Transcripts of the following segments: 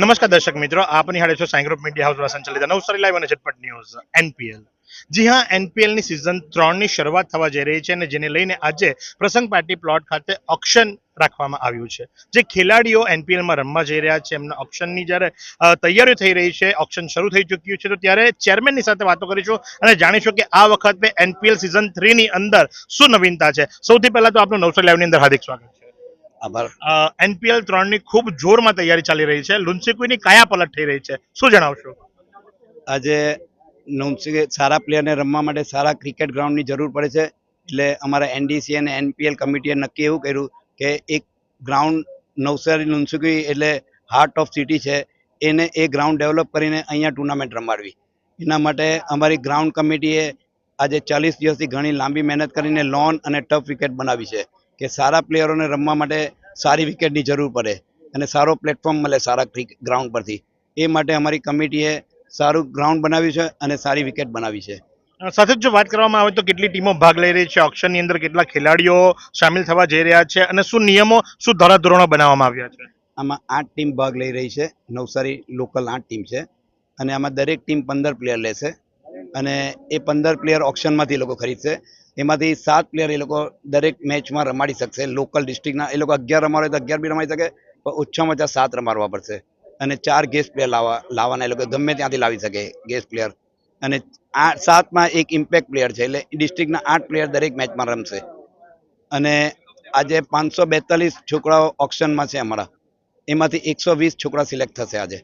નમસ્કાર દર્શક મિત્રો આપ નિહાળે છો સાઈ ગ્રુપ મીડિયા હાઉસ દ્વારા સંચાલિત નવસારી લાઈવ અને ઝટપટ ન્યૂઝ એનપીએલ જી હા એનપીએલની સિઝન ત્રણની શરૂઆત થવા જઈ રહી છે અને જેને લઈને આજે પ્રસંગ પાર્ટી પ્લોટ ખાતે ઓક્શન રાખવામાં આવ્યું છે. જે ખેલાડીઓ એનપીએલમાં રમવા જઈ રહ્યા છે, એમના ઓક્શનની જ્યારે તૈયારીઓ થઈ રહી છે ઓક્શન શરૂ થઈ ચૂક્યું છે, તો ત્યારે ચેરમેનની સાથે વાતો કરીશું અને જાણીશું કે આ વખતે એનપીએલ સિઝન થ્રીની અંદર શું નવીનતા છે. સૌથી પહેલા તો આપનું નવસારી લાઈવની અંદર હાર્દિક સ્વાગત છે. આભાર. એનપીએલ ત્રણની ખૂબ જોરમાં તૈયારી ચાલી રહી છે. લુન્સીકુઈની કાયા પલટ થઈ રહી છે. શું જણાવશો? આજે નવસી સારા પ્લેયરને રમવા માટે સારા ક્રિકેટ ગ્રાઉન્ડની જરૂર પડે છે. એટલે અમારા એનડીસી અને એનપીએલ કમિટીએ નક્કી એવું કર્યું કે એક ગ્રાઉન્ડ નવસારી લુન્સુકી એટલે હાર્ટ ઓફ સિટી છે. એને એ ગ્રાઉન્ડ ડેવલપ કરીને અહીંયા ટુર્નામેન્ટ રમાડવી. એના માટે અમારી ગ્રાઉન્ડ કમિટીએ આજે ચાલીસ દિવસથી ઘણી લાંબી મહેનત કરીને લોન અને ટફ વિકેટ બનાવી છે. કે સારા પ્લેયરોને રમવા માટે સારી વિકેટની જરૂર પડે અને સારો પ્લેટફોર્મ મળે સારા ગ્રાઉન્ડ પરથી. એ માટે અમારી કમિટીએ સારું ગ્રાઉન્ડ બનાવ્યું છે અને સારી વિકેટ બનાવી છે. સાથે જ વાત કરવામાં આવે તો કેટલી ટીમો ભાગ લઈ રહી છે? ઓક્શનની અંદર કેટલા ખેલાડીઓ સામેલ થવા જઈ રહ્યા છે? અને શું નિયમો શું ધારાધોરણો બનાવવામાં આવ્યા છે? આમાં આઠ ટીમ ભાગ લઈ રહી છે. નવસારી લોકલ આઠ ટીમ છે. અને આમાં દરેક ટીમ પંદર પ્લેયર લેશે. અને એ પંદર પ્લેયર ઓપ્શનમાંથી લોકો ખરીદશે. એમાંથી સાત પ્લેયર એ લોકો દરેક મેચમાં રમાડી શકશે. લોકલ ડિસ્ટ્રિક્ટના એ લોકો અગિયાર રમાડે તો અગિયાર બી રમાડી શકે, પણ ઓછામાં ઓછા સાત રમાડવા પડશે. અને ચાર ગેસ્ટ પ્લેયર લાવવા, લાવવાના એ લોકો ગમે ત્યાંથી લાવી શકે ગેસ્ટ પ્લેયર અને આ સાતમાં એક ઇમ્પેક્ટ પ્લેયર છે, એટલે ડિસ્ટ્રિક્ટના આઠ પ્લેયર દરેક મેચમાં રમશે. અને આજે પાંચસો બેતાલીસ છોકરાઓ ઓપ્શનમાં છે અમારા. એમાંથી એકસો વીસ છોકરા સિલેક્ટ થશે આજે.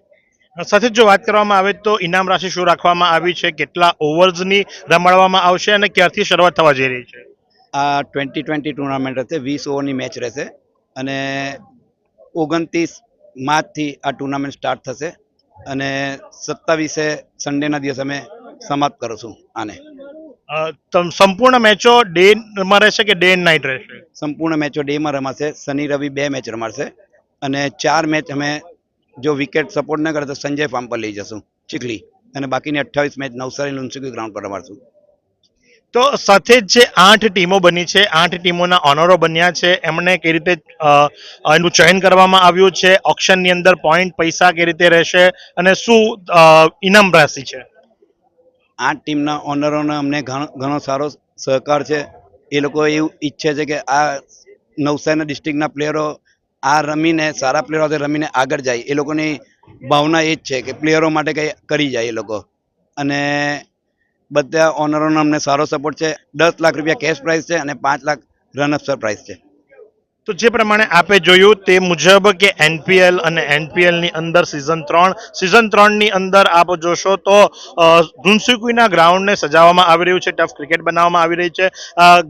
સાથે જ વાત કરવામાં આવે તો ઇનામ રાશિ શું રાખવામાં આવી છે? કેટલા ઓવર્સની રમાડવામાં આવશે અને ક્યારથી શરૂઆત થવા જઈ રહી છે? આ ટ્વેન્ટી ટ્વેન્ટી ટુર્નામેન્ટ રહેશે વીસ ઓવરની મેચ રહેશે અને ઓગણત્રીસ માર્ચથી આ ટુર્નામેન્ટ સ્ટાર્ટ થશે અને સત્તાવીસે સન્ડેના દિવસે અમે સમાપ્ત કરીશું આને. સંપૂર્ણ મેચો ડે માં રહેશે કે ડે એન્ડ નાઇટ રહેશે? સંપૂર્ણ મેચો ડેમાં રમાશે શનિ રવિ બે મેચ રમાડશે અને ચાર મેચ અમે જો વિકેટ સપોર્ટ ન કરે તો સંજય ફાર્મ પર લઈ જશું. ચીખલી. અને બાકીની અઠ્ઠાવીસ મેચ નવસારી લુન્સુકી ગ્રાઉન્ડ પર રમાડશું. તો સાથે જ જે આઠ ટીમો બની છે આઠ ટીમોના ઓનરો બન્યા છે. એમને કઈ રીતે એનું ચયન કરવામાં આવ્યું છે? ઓક્શનની અંદર પોઈન્ટ પૈસા કઈ રીતે રહેશે? અને શું ઇનામ રાશિ છે? આઠ ટીમના ઓનરોનો અમને ઘણો ઘણો સારો સહકાર છે. એ લોકો એવું ઈચ્છે છે કે આ નવસારીના ડિસ્ટ્રિક્ટના પ્લેયરો આ રમીને, સારા પ્લેયરો સાથે રમીને આગળ જાય, એ લોકોની ભાવના એ જ છે કે પ્લેયરો માટે કંઈ કરી જાય એ લોકો. અને બધા ઓનરોનો અમને સારો સપોર્ટ છે. દસ લાખ રૂપિયા કેશ પ્રાઇઝ છે અને પાંચ લાખ રનઅપ પ્રાઇઝ છે. તો જે પ્રમાણે આપે જોયું તે મુજબ કે એનપીએલ અને એનપીએલની અંદર સિઝન ત્રણ સિઝન ત્રણની અંદર આપ જોશો તો ધુનસુકુઈના ગ્રાઉન્ડને સજાવવામાં આવી રહ્યું છે, ટફ ક્રિકેટ બનાવવામાં આવી રહી છે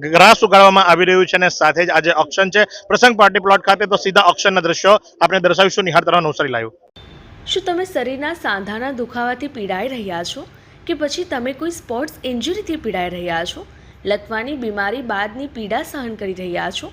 ગ્રાસ ઉગાડવામાં આવી રહ્યું છે અને સાથે જ આજે ઓક્શન છે. પ્રસંગ પાર્ટી પ્લોટ ખાતે તો સીધા ઓક્શનના દ્રશ્યો આપણે દર્શાવીશું. નિહાળ તરફ નવસારી લાવ્યું શું તમે શરીરના સાંધાના દુખાવાથી પીડાઈ રહ્યા છો? કે પછી તમે કોઈ સ્પોર્ટ્સ ઇન્જરીથી પીડાઈ રહ્યા છો? લકવાની બીમારી બાદની પીડા સહન કરી રહ્યા છો?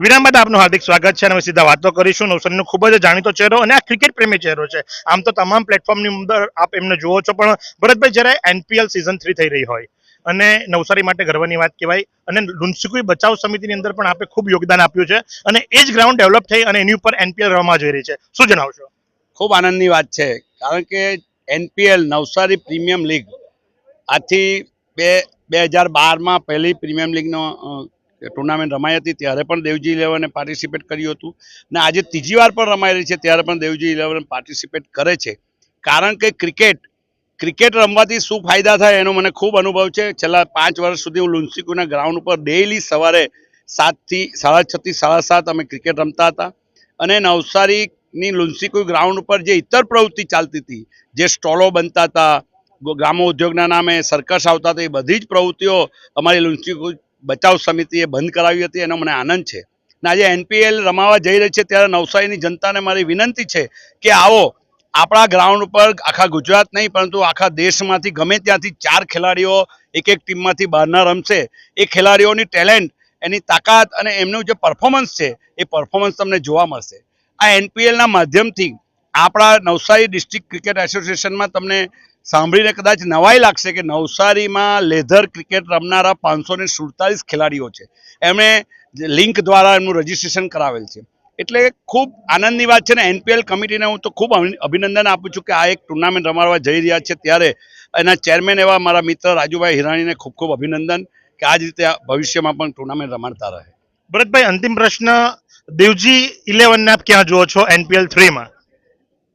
વિરામ બાદ આપનું હાર્દિક સ્વાગત છે અને સીધા વાતો કરીશું. નવસારીનો ખૂબ જ જાણીતો ચહેરો અને આ ક્રિકેટ પ્રેમી ચહેરો છે. આમ તો તમામ પ્લેટફોર્મની અંદર આપ એમને જુઓ છો. પણ ભરતભાઈ, જ્યારે એનપીએલ સિઝન થ્રી થઈ રહી હોય અને નવસારી માટે ગર્વની વાત કહેવાય અને લુન્સીકુઈ બચાવ સમિતિની અંદર પણ આપે ખૂબ યોગદાન આપ્યું છે અને એ જ ગ્રાઉન્ડ ડેવલપ થઈ અને એની ઉપર એનપીએલ રમવા જઈ રહી છે. શું જણાવશો? ખૂબ આનંદની વાત છે. કારણ કે એનપીએલ નવસારી પ્રીમિયમ લીગ આથી બે બે હજાર બારમાં પહેલી પ્રીમિયમ લીગનો ટુર્નામેન્ટ રમાઈ હતી, ત્યારે પણ દેવજી ઇલેવને પાર્ટિસિપેટ કર્યું હતું. અને આજે ત્રીજી વાર પણ રહી છે, ત્યારે પણ દેવજી ઇલેવન પાર્ટિસિપેટ કરે છે. કારણ કે ક્રિકેટ ક્રિકેટ રમવાથી શું ફાયદા થાય એનો મને ખૂબ અનુભવ છે. છેલ્લા પાંચ વર્ષ સુધી હું લુન્સીકુના ગ્રાઉન્ડ ઉપર ડેઇલી સવારે સાતથી, સાડા છથી, સાડા સાત અમે ક્રિકેટ રમતા હતા. અને નવસારીની લુન્સીકુ ગ્રાઉન્ડ ઉપર જે ઇતર પ્રવૃત્તિ ચાલતી હતી, જે સ્ટોલો બનતા હતા ગ્રામોદ્યોગના નામે સર્કસ આવતા હતા, એ બધી જ પ્રવૃત્તિઓ અમારી લુન્સીકુ બચાવ સમિતિએ બંધ કરાવી હતી એનો મને આનંદ છે. અને આજે એનપીએલ રમાવા જઈ રહી છે ત્યારે નવસારીની જનતાને મારી વિનંતી છે કે આવો, આપણા ગ્રાઉન્ડ ઉપર આખા ગુજરાત નહીં, પરંતુ આખા દેશમાંથી ગમે ત્યાંથી ચાર ખેલાડીઓ એક એક ટીમમાંથી બહારના રમશે. એ ખેલાડીઓની ટેલેન્ટ, એની તાકાત અને એમનું જે પરફોર્મન્સ છે, એ પરફોર્મન્સ તમને જોવા મળશે. આ એનપીએલના માધ્યમથી આપણા નવસારી ડિસ્ટ્રિક્ટ ક્રિકેટ એસોસિએશનમાં તમને સાંભળીને કદાચ નવાઈ લાગશે કે નવસારીમાં લેધર ક્રિકેટ રમનારા પાંચસો ને સુડતાલીસ ખેલાડીઓ છે. એમણે લિંક દ્વારા એમનું રજીસ્ટ્રેશન કરાવેલ છે. એટલે ખૂબ આનંદની વાત છે ને એનપીએલ કમિટીને હું તો ખૂબ અભિનંદન આપું છું કે આ એક ટુર્નામેન્ટ રમાડવા જઈ રહ્યા છે. ત્યારે એના ચેરમેન એવા મારા મિત્ર રાજુભાઈ હિરાણીને ખૂબ ખૂબ અભિનંદન કે આ જ રીતે આ ભવિષ્યમાં પણ ટુર્નામેન્ટ રમાડતા રહે. ભરતભાઈ અંતિમ પ્રશ્ન. દેવજી ઇલેવનને આપ ક્યાં જુઓ છો એનપીએલ થ્રીમાં?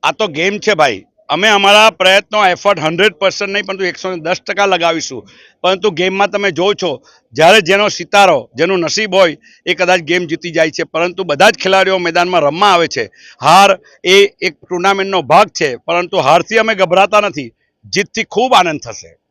આ તો ગેમ છે ભાઈ. અમે અમારા પ્રયત્નો એફર્ટ હંડ્રેડ પર્સન્ટ નહીં, પરંતુ એકસો દસ ટકા લગાવીશું. પરંતુ ગેમમાં તમે જોવો છો, જ્યારે જેનો સિતારો, જેનું નસીબ હોય, એ કદાચ ગેમ જીતી જાય છે. પરંતુ બધા જ ખેલાડીઓ મેદાનમાં રમવા આવે છે. હાર એ એક ટુર્નામેન્ટનો ભાગ છે, પરંતુ હારથી અમે ગભરાતા નથી. જીતથી ખૂબ આનંદ થશે.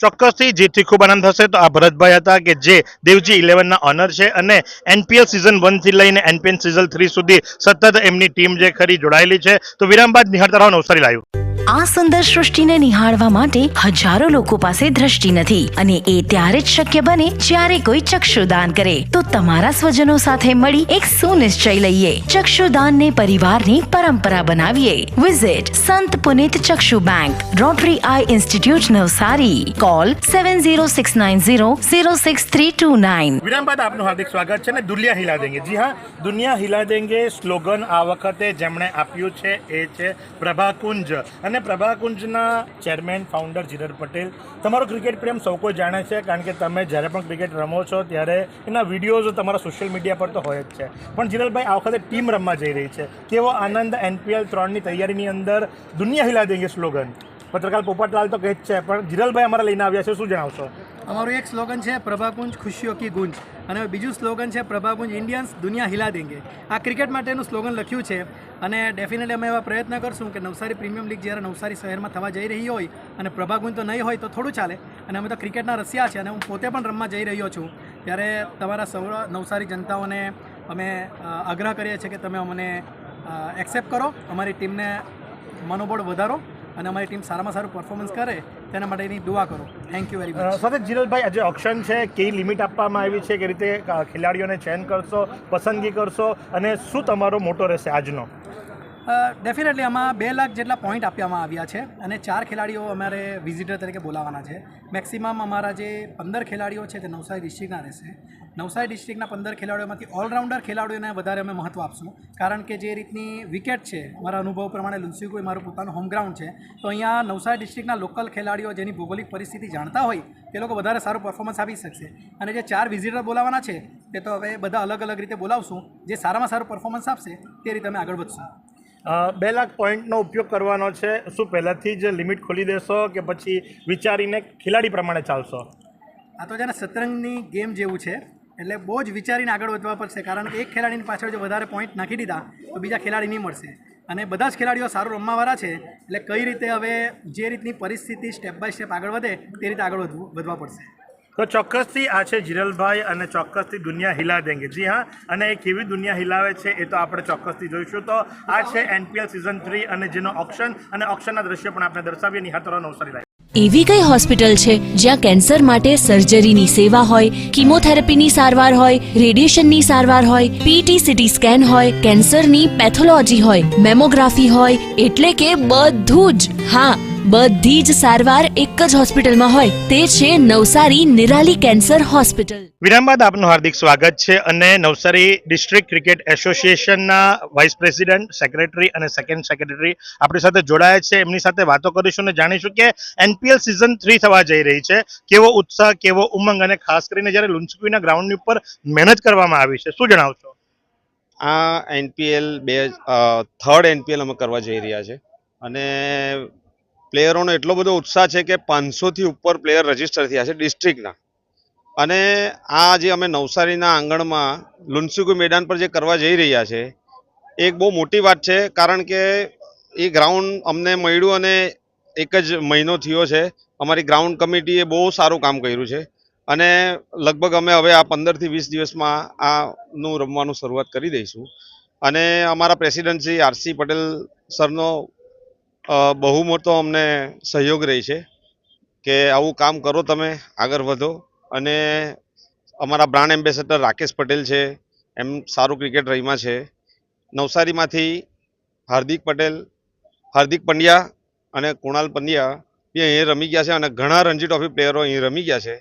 ચોક્કસથી જીતથી ખૂબ આનંદ થશે. તો આ ભરતભાઈ હતા કે જે દેવજી ઇલેવનના ઓનર છે અને એનપીએલ સિઝન વનથી લઈને એનપીએલ સિઝન થ્રી સુધી સતત એમની ટીમ જે ખરી જોડાયેલી છે. તો વિરામ બાદ નિહાળતા રહો નવસારી લાઈવ આ સુંદર સૃષ્ટિને નિહાળવા માટે હજારો લોકો પાસે દ્રષ્ટિ નથી અને એ ત્યારે જ શક્ય બને જ્યારે કોઈ ચક્ષુદાન કરે. તો તમારા સ્વજનો સાથે મળી એક સુનિશ્ચય લઈએ. ચક્ષુદાનને પરિવારની પરંપરા બનાવીએ. Visit Sant Punit Chakshu bank rotary eye institute Navsari. Call seven zero six nine zero zero six three two nine વિરામ બાદ આપનું હાર્દિક સ્વાગત છે ને દુનિયા હિલા દેંગે. જી હા દુનિયા હિલા દેંગે સ્લોગન આ વખતે જેમણે આપ્યું છે, એ છે પ્રભાકુંજ. અને પ્રભાકુંજના ચેરમેન ફાઉન્ડર જીરર પટેલ. તમારો ક્રિકેટ પ્રેમ સૌ કોઈ જાણે છે, કારણ કે તમે જ્યારે પણ ક્રિકેટ રમો છો, ત્યારે એના વિડીયોઝ તમારા સોશિયલ મીડિયા પર તો હોય જ છે. પણ જીરલભાઈ આ વખતે ટીમ રમવા જઈ રહી છે. કેવો આનંદ એનપીએલ ત્રણની તૈયારીની અંદર દુનિયા હિલા દેંગે સ્લોગન પત્રકાર પોપટલાલ તો કહે જ છે, પણ જીરલભાઈ અમારા લઈને આવ્યા છે, શું જણાવશો? અમારું એક સ્લોગન છે પ્રભાકુંજ ખુશીઓ કી ગુંજ. અને બીજું સ્લોગન છે પ્રભાકુંજ ઇન્ડિયન્સ દુનિયા હિલા દેંગે. આ ક્રિકેટ માટેનું સ્લોગન લખ્યું છે અને ડેફિનેટલી અમે એવા પ્રયત્ન કરશું કે નવસારી પ્રીમિયમ લીગ જ્યારે નવસારી શહેરમાં થવા જઈ રહી હોય અને પ્રભાકુંજ તો નહીં હોય તો થોડું ચાલે. અને અમે તો ક્રિકેટના રસિયા છે અને હું પોતે પણ રમવા જઈ રહ્યો છું. ત્યારે તમારા સૌ નવસારી જનતાઓને અમે આગ્રહ કરીએ છીએ કે તમે અમને એક્સેપ્ટ કરો. અમારી ટીમને મનોબળ વધારો અને અમારી ટીમ સારામાં સારું પરફોર્મન્સ કરે. તેના માટેની દુઆ કરો. થેન્ક યુ વેરી મચ સાથે જીરલભાઈ આજે ઓપ્શન છે કઈ લિમિટ આપવામાં આવી છે કે રીતે ખેલાડીઓને ચેન કરશો, પસંદગી કરશો, અને શું તમારો મોટો રહેશે આજનો? ડેફિનેટલી આમાં બે લાખ જેટલા પોઈન્ટ આપવામાં આવ્યા છે અને ચાર ખેલાડીઓ અમારે વિઝિટર તરીકે બોલાવવાના છે. મેક્સિમમ અમારા જે પંદર ખેલાડીઓ છે તે નવસારી ડિસ્ટ્રિક્ટના રહેશે. નવસારી ડિસ્ટ્રિક્ટના પંદર ખેલાડીઓમાંથી ઓલરાઉન્ડર ખેલાડીઓને વધારે અમે મહત્ત્વ આપશું. કારણ કે જે રીતની વિકેટ છે મારા અનુભવ પ્રમાણે લુન્સીકો એ મારું પોતાનું હોમ ગ્રાઉન્ડ છે, તો અહીંયા નવસારી ડિસ્ટ્રિક્ટના લોકલ ખેલાડીઓ જેની ભૌગોલિક પરિસ્થિતિ જાણતા હોય, તે લોકો વધારે સારું પરફોર્મન્સ આપી શકશે. અને જે ચાર વિઝિટર બોલાવવાના છે, તે તો હવે બધા અલગ અલગ રીતે બોલાવશું. જે સારામાં સારું પરફોર્મન્સ આપશે, તે રીતે અમે આગળ વધશું. બે લાખ પોઈન્ટનો ઉપયોગ કરવાનો છે. શું પહેલાંથી જ લિમિટ ખોલી દેશો કે પછી વિચારીને ખેલાડી પ્રમાણે ચાલશો? આ તો છે ને શતરંજની ગેમ જેવું છે, એટલે બહુ જ વિચારીને આગળ વધવા પડશે. કારણ કે એક ખેલાડીની પાછળ જો વધારે પોઈન્ટ નાખી દીધા, તો બીજા ખેલાડી નહીં મળશે. અને બધા જ ખેલાડીઓ સારું રમવાવાળા છે, એટલે કઈ રીતે હવે જે રીતની પરિસ્થિતિ સ્ટેપ બાય સ્ટેપ આગળ વધે, તે રીતે આગળ વધવું, વધવા પડશે. તો ચોક્કસથી આ છે જીરલભાઈ અને ચોક્કસથી દુનિયા હિલા દેંગે. જી હા, અને એ કેવી દુનિયા હિલાવે છે, એ તો આપણે ચોક્કસથી જોઈશું. તો આ છે એનપીએલ સિઝન થ્રી અને જેનો ઓપ્શન અને ઓપ્શનના દ્રશ્ય પણ આપણે દર્શાવીએ. નિહાતરો નવસારી લાઈવ એવી કઈ હોસ્પિટલ છે જ્યાં કેન્સર માટે સર્જરીની સેવા હોય કિમોથેરાપીની સારવાર હોય રેડિયેશનની સારવાર હોય પીટી સીટી સ્કેન હોય કેન્સરની પેથોલોજી હોય મેમોગ્રાફી હોય, એટલે કે બધું જ. હા બધી જ સારવાર એક જ હોસ્પિટલમાં હોય તે છે નવસારી નિરાલી કેન્સર હોસ્પિટલ. વિરામ બાદ આપનું હાર્દિક સ્વાગત છે અને નવસારી ડિસ્ટ્રિક્ટ ક્રિકેટ એસોસિએશનના વાઇસ પ્રેસિડેન્ટ સેક્રેટરી અને સેકન્ડ સેક્રેટરી આપણી સાથે જોડાયા છે. એમની સાથે વાતો કરીશું અને જાણીશું કે એનપીએલ સિઝન થ્રી થવા જઈ રહી છે. કેવો ઉત્સાહ કેવો ઉમંગ અને ખાસ કરીને જ્યારે લુન્સકીના ગ્રાઉન્ડની ઉપર મહેનત કરવામાં આવી છે. શું જણાવશો? આ એનપીએલ બે થર્ડ એનપીએલ અમે કરવા જઈ રહ્યા છે. અને પ્લેયરોનો એટલો બધો ઉત્સાહ છે કે પાંચસોથી ઉપર પ્લેયર રજિસ્ટર થયા છે ડિસ્ટ્રિક્ટના અને આ જે અમે નવસારીના આંગણમાં લુન્સુકુ મેદાન પર જે કરવા જઈ રહ્યા છે, એક બહુ મોટી વાત છે, કારણ કે એ ગ્રાઉન્ડ અમને મળ્યું અને એક જ મહિનો થયો છે, અમારી ગ્રાઉન્ડ કમિટીએ બહુ સારું કામ કર્યું છે. અને લગભગ અમે હવે આ પંદરથી વીસ દિવસમાં આનું રમવાનું શરૂઆત કરી દઈશું. અને અમારા પ્રેસિડેન્ટ શ્રી આરસી પટેલ સરનો બહુ મોટો અમને સહયોગ રહી છે કે આવું કામ કરો તમે, આગળ વધો. અને અમારા બ્રાન્ડ એમ્બેસેડર રાકેશ પટેલ છે, એમ સારું ક્રિકેટ રહીમાં છે. નવસારીમાંથી હાર્દિક પટેલ, હાર્દિક પંડ્યા અને કુણાલ પંડ્યા એ અહીં રમી ગયા છે અને ઘણા રણજી ટ્રોફી પ્લેયરો અહીં રમી ગયા છે.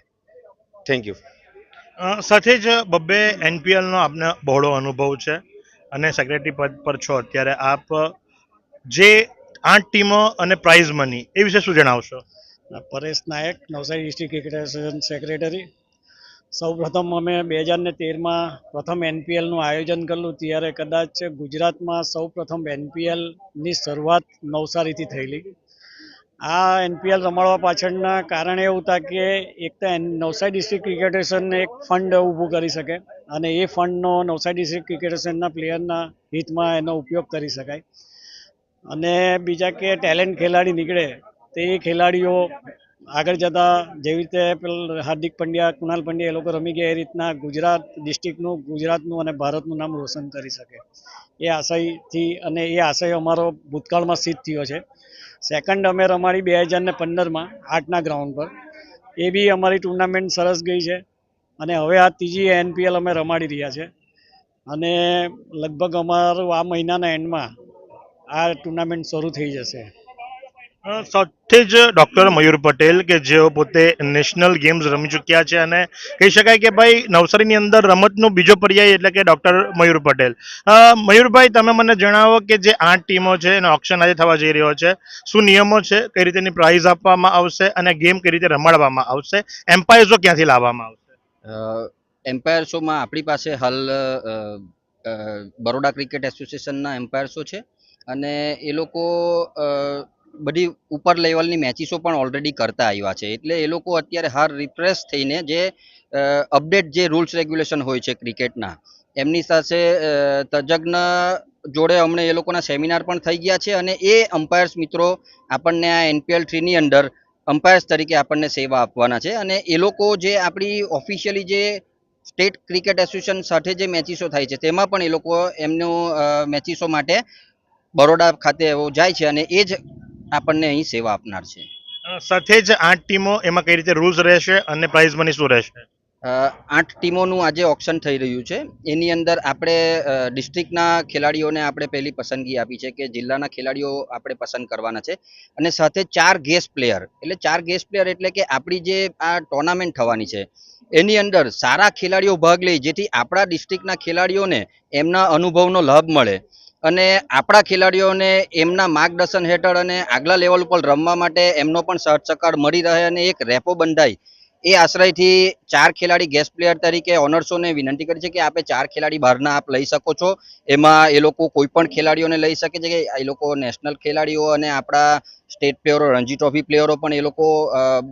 થેન્ક યુ સાથે જ બબ્બે એનપીએલનો આપને બહોળો અનુભવ છે. અને સેક્રેટરી પદ પર છો અત્યારે આપ જે આઠ ટીમો અને પ્રાઇઝ મની એ વિશે શું જણાવશો? Paresh Nayak, Navsari district cricket association secretary સૌપ્રથમ અમે બે હજાર ને તેરમાં પ્રથમ એનપીએલનું આયોજન કરેલું ત્યારે કદાચ ગુજરાતમાં સૌપ્રથમ એનપીએલની શરૂઆત નવસારીથી થયેલી. આ એનપીએલ રમાડવા પાછળના કારણ એવું હતા કે એક તો નવસારી ડિસ્ટ્રિક્ટ ક્રિકેટ એક ફંડ ઊભું કરી શકે અને એ ફંડનો નવસારી ડિસ્ટ્રિક્ટ ક્રિકેટ પ્લેયરના હિતમાં એનો ઉપયોગ કરી શકાય. અને બીજા કે ટેલેન્ટ ખેલાડી નીકળે, તે ખેલાડીઓ આગળ જતા જેવી રીતે હાર્દિક પંડ્યા, કુણાલ પંડ્યા એ લોકો રમી ગયા, એ રીતના ગુજરાત ડિસ્ટ્રિક્ટનું ગુજરાતનું અને ભારતનું નામ રોશન કરી શકે. એ આશયથી અને એ આશય અમારો ભૂતકાળમાં સિદ્ધ થયો છે. સેકન્ડ અમે રમાડી બે હજાર ને પંદરમાં આઠના ગ્રાઉન્ડ પર. એ બી અમારી ટુર્નામેન્ટ સરસ ગઈ છે અને હવે આ ત્રીજી એનપીએલ અમે રમાડી રહ્યા છે. અને લગભગ અમારું આ મહિનાના એન્ડમાં આ ટુર્નામેન્ટ શરૂ થઈ જશે. સાથે જ ડોક્ટર મયુર પટેલ કે જેઓ પોતે નેશનલ ગેમ્સ રમી ચૂક્યા છે અને કહી શકાય કે ભાઈ નવસારીની અંદર રમતનો બીજો પર્યાય એટલે કે ડોક્ટર મયુર પટેલ. મયુરભાઈ તમે મને જણાવો કે જે આઠ ટીમો છે એનો ઓપ્શન આજે થવા જઈ રહ્યો છે શું નિયમો છે કઈ રીતેની પ્રાઇઝ આપવામાં આવશે અને ગેમ કઈ રીતે રમાડવામાં આવશે એમ્પાયર્સો ક્યાંથી લાવવામાં આવશે? એમ્પાયર શોમાં આપણી પાસે હાલ બરોડા ક્રિકેટ એસોસિએશનના એમ્પાયર શો છે. અને એ લોકો બધી ઉપર લેવલની મેચિસો પણ ઓલરેડી કરતા આવ્યા છે. એટલે એ લોકો અત્યારે હાર રિફ્રેશ થઈને જે અપડેટ જે રૂલ્સ રેગ્યુલેશન હોય છે ક્રિકેટના એમની સાથે તજજ્ઞ જોડે હમણાં એ લોકોના સેમિનાર પણ થઈ ગયા છે અને એ અમ્પાયર્સ મિત્રો આપણને આ એનપીએલ થ્રીની અંદર અમ્પાયર્સ તરીકે આપણને સેવા આપવાના છે અને એ લોકો જે આપણી ઓફિશિયલી જે સ્ટેટ ક્રિકેટ એસોસિએશન સાથે જે મેચિસો થાય છે તેમાં પણ એ લોકો એમનું મેચિસો માટે બરોડા ખાતે એવો જાય છે અને એ જ આપણને અહીં સેવા આપનાર છે. સાથે જ આઠ ટીમો એમાં કઈ રીતે રૂલ્સ રહેશે અને પ્રાઇઝ મની શું રહેશે? આઠ ટીમોનું આજે ઓપ્શન થઈ રહ્યું છે. એની અંદર આપણે ડિસ્ટ્રિક્ટના ખેલાડીઓને આપણે પહેલી પસંદગી આપી છે કે જિલ્લાના ખેલાડીઓ આપણે પસંદ કરવાના છે. અને સાથે ચાર ગેસ્ટ પ્લેયર એટલે ચાર ગેસ્ટ પ્લેયર એટલે કે આપણી જે આ ટોર્નામેન્ટ થવાની છે એની અંદર સારા ખેલાડીઓ ભાગ લે જેથી આપણા ડિસ્ટ્રિક્ટના ખેલાડીઓને એમના અનુભવનો લાભ મળે. અને આપણા ખેલાડીઓને એમના માર્ગદર્શન હેઠળ અને આગલા લેવલ ઉપર રમવા માટે એમનો પણ સહચકાર મળી રહે અને એક રેપો બંધાય, એ આશ્રયથી ચાર ખેલાડી ગેસ્ટ પ્લેયર તરીકે ઓનર્સોને વિનંતી કરી છે કે આપે ચાર ખેલાડી બહારના આપ લઈ શકો છો. એમાં એ લોકો કોઈ પણ ખેલાડીઓને લઈ શકે છે કે એ લોકો નેશનલ ખેલાડીઓ અને આપણા સ્ટેટ પ્લેયરો રણજી ટ્રોફી પ્લેયરો પણ એ લોકો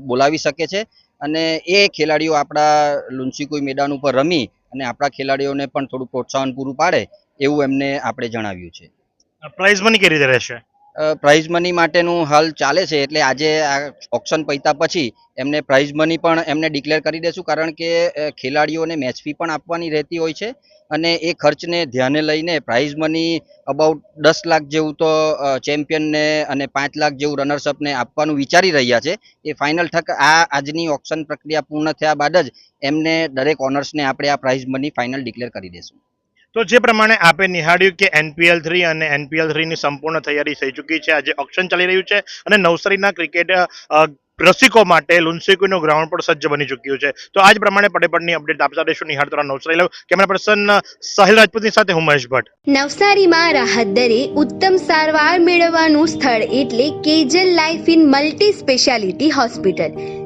બોલાવી શકે છે. અને એ ખેલાડીઓ આપણા લુન્સીકુઈ મેદાન ઉપર રમી અને આપણા ખેલાડીઓને પણ થોડું પ્રોત્સાહન પૂરું પાડે. એવું એમને આપણે જણાવ્યું છે. પ્રાઇઝ મની કઈ રીતે રહેશે? પ્રાઇઝ મની માટેનું હાલ ચાલે છે એટલે આજે આ ઓક્શન પૈતા પછી એમને પ્રાઇઝ મની પણ એમને ડિક્લેર કરી દેશું કારણ કે ખેલાડીઓને મેચ ફી પણ આપવાની રહેતી હોય છે અને એ ખર્ચને ધ્યાને લઈને પ્રાઇઝ મની અબાઉટ દસ લાખ જેવું તો ચેમ્પિયનને અને પાંચ લાખ જેવું રનર્સઅપને આપવાનું વિચારી રહ્યા છે. એ ફાઇનલ ઠક આ આજની ઓક્શન પ્રક્રિયા પૂર્ણ થયા બાદ જ એમને દરેક ઓનર્સને આપણે આ પ્રાઇઝ મની ફાઇનલ ડિક્લેર કરી દેશું. તો જે પ્રમાણે આપે નિહાળ્યું કે એનપીએલ થ્રી અને એનપીએલ થ્રીની સંપૂર્ણ તૈયારી થઈ ચૂકી છે. આજે ઓપ્શન ચાલી રહ્યું છે અને નવસારીના ક્રિકેટ રસિકો માટે લુન્સીકુઈનું ગ્રાઉન્ડ પણ સજ્જ બની ચૂક્યું છે. તો આજ પ્રમાણે પડેપડની અપડેટ આપતા નિહાળ તરા નવસારી લઉં કેમેરા પર્સન સાહિલ રાજપૂતની સાથે હું મહેશ ભટ્ટ. નવસારીમાં રાહત દરે ઉત્તમ સારવાર મેળવવાનું સ્થળ એટલે Kejal life in multi speciality hospital.